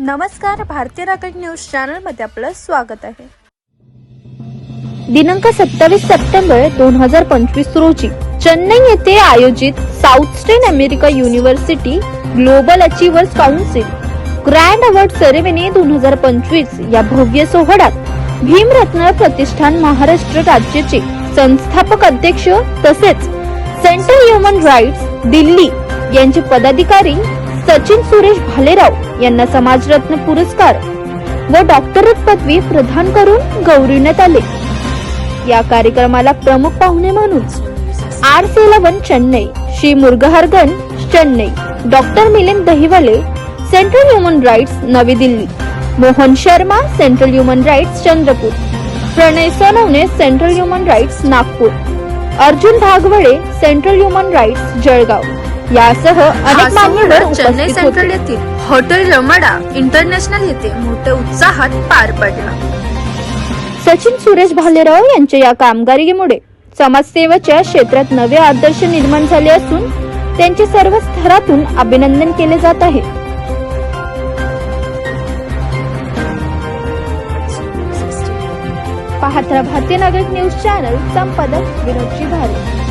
नमस्कार भारतीय राकेट न्यूज चॅनलमध्ये आपलं स्वागत आहे. दिनांक सत्तावीस सप्टेंबर दोन हजार पंचवीस रोजी चेन्नई येथे आयोजित साऊथ स्टेन America university global achievers council grand award ceremony दोन हजार पंचवीस या भव्य सोहळ्यात भीमरत्न प्रतिष्ठान महाराष्ट्र राज्याचे संस्थापक अध्यक्ष तसेच सेंट्रल ह्युमन राईट्स दिल्ली यांचे पदाधिकारी सचिन सुरेश भालेराव यांना समाजरत्न पुरस्कार व डॉक्टरेट पदवी प्रदान करून गौरविण्यात आले. या कार्यक्रमाला प्रमुख पाहुणे म्हणून R Selvan Chennai Shri मुरगहरगन Chennai doctor Milind Dahiwale central human rights नवी Delhi Mohan Sharma central human rights Chandrapur Pranay Sonawane central human rights Nagpur Arjun Bhagwale central human rights Jalgaon. यासह अनेक मान्यवर चेन्नई सेंट्रल येथील हॉटेल रमडा इंटरनॅशनल येथे मोठ्या उत्साहात पार पडला. सचिन सुरेश भालेराव यांच्या या कामगिरीमुळे समाजसेवेच्या क्षेत्रात नवे आदर्श निर्माण झाले असून त्यांचे सर्व स्तरातून अभिनंदन केले जात आहे. पाहत राहा भारतीय नागरिक न्यूज चॅनल संपादक विनोदजी भारे